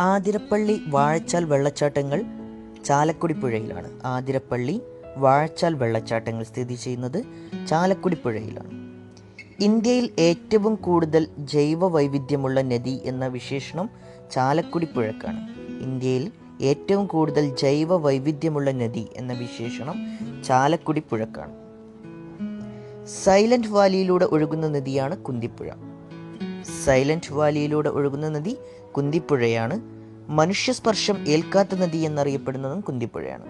ആതിരപ്പള്ളി വാഴച്ചാൽ വെള്ളച്ചാട്ടങ്ങൾ ചാലക്കുടി പുഴയിലാണ് ആതിരപ്പള്ളി വാഴച്ചാൽ വെള്ളച്ചാട്ടങ്ങൾ സ്ഥിതി ചെയ്യുന്നത് ചാലക്കുടി പുഴയിലാണ് ഇന്ത്യയിൽ ഏറ്റവും കൂടുതൽ ജൈവ വൈവിധ്യമുള്ള നദി എന്ന വിശേഷണം ചാലക്കുടി പുഴക്കാണ് ഇന്ത്യയിൽ ഏറ്റവും കൂടുതൽ ജൈവ വൈവിധ്യമുള്ള നദി എന്ന വിശേഷണം ചാലക്കുടി പുഴക്കാണ് സൈലന്റ് വാലിയിലൂടെ ഒഴുകുന്ന നദിയാണ് കുന്തിപ്പുഴ. സൈലന്റ് വാലിയിലൂടെ ഒഴുകുന്ന നദി കുന്തിപ്പുഴയാണ്. മനുഷ്യസ്പർശം ഏൽക്കാത്ത നദി എന്നറിയപ്പെടുന്നതും കുന്തിപ്പുഴയാണ്.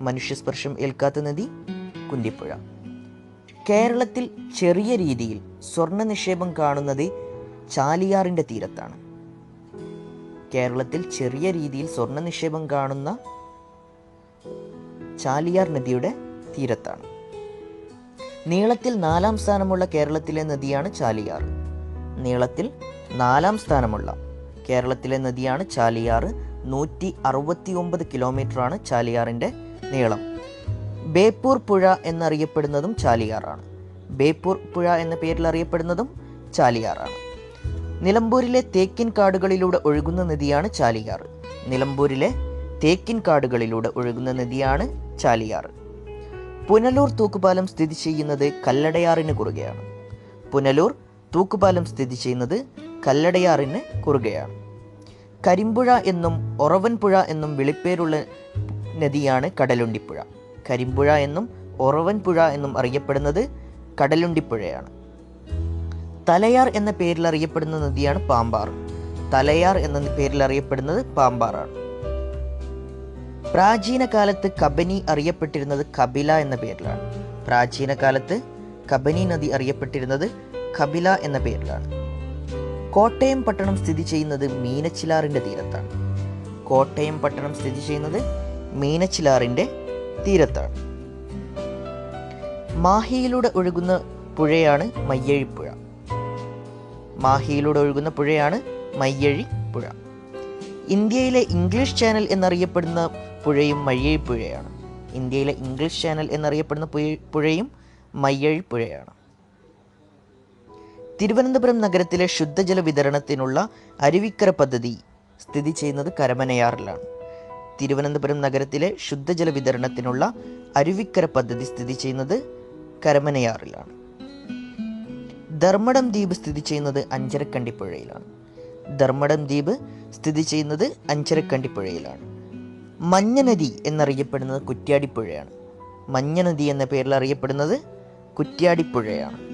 മനുഷ്യസ്പർശം ഏൽക്കാത്ത നദി കുന്തിപ്പുഴ. കേരളത്തിൽ ചെറിയ രീതിയിൽ സ്വർണ നിക്ഷേപം കാണുന്നത് ചാലിയാറിന്റെ തീരത്താണ്. കേരളത്തിൽ ചെറിയ രീതിയിൽ സ്വർണ നിക്ഷേപം കാണുന്ന ചാലിയാർ നദിയുടെ തീരത്താണ്. നീളത്തിൽ നാലാം സ്ഥാനമുള്ള കേരളത്തിലെ നദിയാണ് ചാലിയാർ. നീളത്തിൽ നാലാം സ്ഥാനമുള്ള കേരളത്തിലെ നദിയാണ് ചാലിയാറ്. നൂറ്റി അറുപത്തി ഒമ്പത് കിലോമീറ്ററാണ് ചാലിയാറിന്റെ നീളം. ബേപ്പൂർ പുഴ എന്നറിയപ്പെടുന്നതും ചാലിയാറാണ്. ബേപ്പൂർ പുഴ എന്ന പേരിൽ അറിയപ്പെടുന്നതും ചാലിയാറാണ്. നിലമ്പൂരിലെ തേക്കിൻ കാടുകളിലൂടെ ഒഴുകുന്ന നദിയാണ് ചാലിയാറ്. നിലമ്പൂരിലെ തേക്കിൻ കാടുകളിലൂടെ ഒഴുകുന്ന നദിയാണ് ചാലിയാറ്. പുനലൂർ തൂക്കുപാലം സ്ഥിതി ചെയ്യുന്നത് കല്ലടയാറിന് കുറുകെയാണ്. പുനലൂർ തൂക്കുപാലം സ്ഥിതി ചെയ്യുന്നത് കല്ലടയാറിന് കുറുകയാണ്. കരിമ്പുഴ എന്നും ഒറവൻപുഴ എന്നും വിളിപ്പേരുള്ള നദിയാണ് കടലുണ്ടിപ്പുഴ. കരിമ്പുഴ എന്നും ഒറവൻപുഴ എന്നും അറിയപ്പെടുന്നത് കടലുണ്ടിപ്പുഴയാണ്. തലയാർ എന്ന പേരിൽ അറിയപ്പെടുന്ന നദിയാണ് പാമ്പാർ. തലയാർ എന്ന പേരിൽ അറിയപ്പെടുന്നത് പാമ്പാറാണ്. പ്രാചീന കാലത്ത് കബനി അറിയപ്പെട്ടിരുന്നത് കപില എന്ന പേരിലാണ്. പ്രാചീന കാലത്ത് കബനി നദി അറിയപ്പെട്ടിരുന്നത് കപില എന്ന പേരിലാണ്. കോട്ടയം പട്ടണം സ്ഥിതി ചെയ്യുന്നത് മീനച്ചിലാറിന്റെ തീരത്താണ്. കോട്ടയം പട്ടണം സ്ഥിതി ചെയ്യുന്നത് മീനച്ചിലാറിന്റെ തീരത്താണ്. മാഹിയിലൂടെ ഒഴുകുന്ന പുഴയാണ് മയ്യഴിപ്പുഴ. മാഹിയിലൂടെ ഒഴുകുന്ന പുഴയാണ് മയ്യഴി പുഴ ഇന്ത്യയിലെ ഇംഗ്ലീഷ് ചാനൽ എന്നറിയപ്പെടുന്ന പുഴയും മയ്യഴി പുഴയാണ് ഇന്ത്യയിലെ ഇംഗ്ലീഷ് ചാനൽ എന്നറിയപ്പെടുന്ന പുഴയും മയ്യഴി പുഴയാണ് തിരുവനന്തപുരം നഗരത്തിലെ ശുദ്ധജല വിതരണത്തിനുള്ള അരുവിക്കര പദ്ധതി സ്ഥിതി ചെയ്യുന്നത് കരമനയാറിലാണ്. തിരുവനന്തപുരം നഗരത്തിലെ ശുദ്ധജല വിതരണത്തിനുള്ള അരുവിക്കര പദ്ധതി സ്ഥിതി ചെയ്യുന്നത് കരമനയാറിലാണ്. ധർമ്മടം ദ്വീപ് സ്ഥിതി ചെയ്യുന്നത് അഞ്ചരക്കണ്ടിപ്പുഴയിലാണ് ധർമ്മടം ദ്വീപ് സ്ഥിതി ചെയ്യുന്നത് അഞ്ചരക്കണ്ടിപ്പുഴയിലാണ് മഞ്ഞനദി എന്നറിയപ്പെടുന്നത് കുറ്റ്യാടിപ്പുഴയാണ്. മഞ്ഞനദി എന്ന പേരിൽ അറിയപ്പെടുന്നത് കുറ്റ്യാടിപ്പുഴയാണ്.